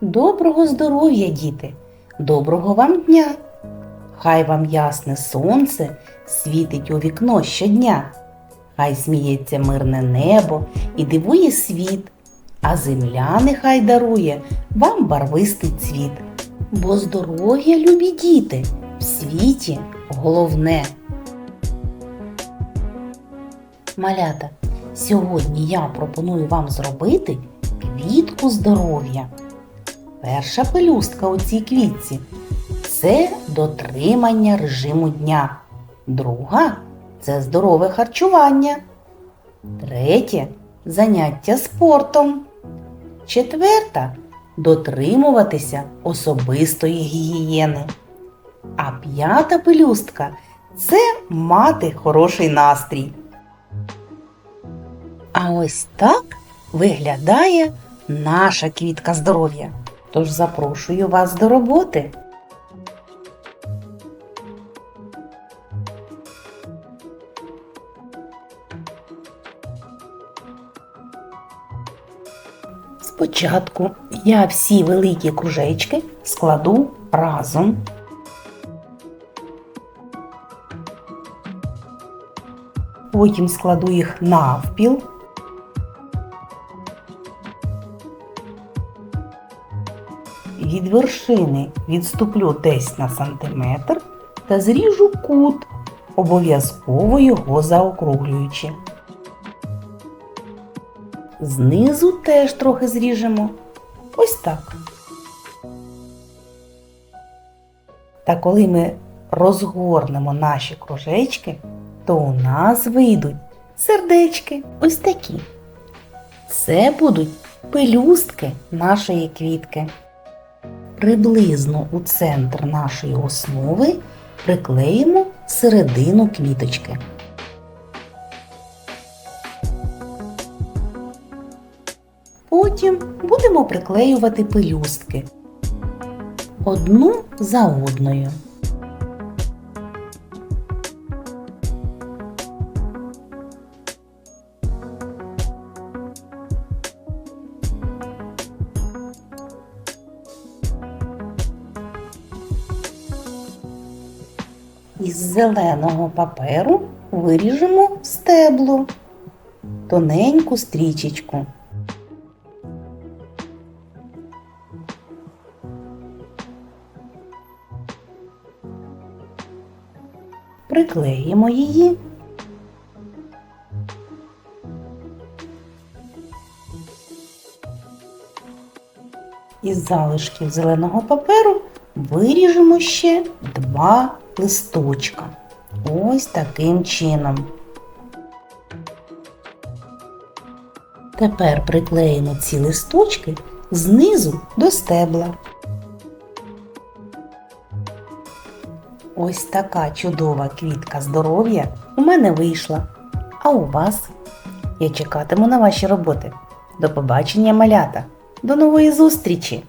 Доброго здоров'я, діти! Доброго вам дня! Хай вам ясне сонце світить у вікно щодня. Хай сміється мирне небо і дивує світ, а земля нехай дарує вам барвистий цвіт. Бо здоров'я, любі діти, в світі головне. Малята, сьогодні я пропоную вам зробити квітку здоров'я. Перша пелюстка у цій квітці це дотримання режиму дня. Друга це здорове харчування. Третє заняття спортом. Четверта дотримуватися особистої гігієни. А п'ята пелюстка це мати хороший настрій. А ось так виглядає наша квітка здоров'я. Тож запрошую вас до роботи. Спочатку я всі великі кружечки складу разом. Потім складу їх навпіл. Від вершини відступлю десь на сантиметр та зріжу кут, обов'язково його заокруглюючи. Знизу теж трохи зріжемо. Ось так. Та коли ми розгорнемо наші кружечки, то у нас вийдуть сердечки ось такі. Це будуть пелюстки нашої квітки. Приблизно у центр нашої основи приклеїмо середину квіточки. Потім будемо приклеювати пелюстки одну за одною. Із зеленого паперу виріжемо стебло, тоненьку стрічечку. Приклеїмо її. Із залишків зеленого паперу виріжемо ще два листочка. Ось таким чином. Тепер приклеїмо ці листочки знизу до стебла. Ось така чудова квітка здоров'я у мене вийшла. А у вас? Я чекатиму на ваші роботи. До побачення, малята! До нової зустрічі!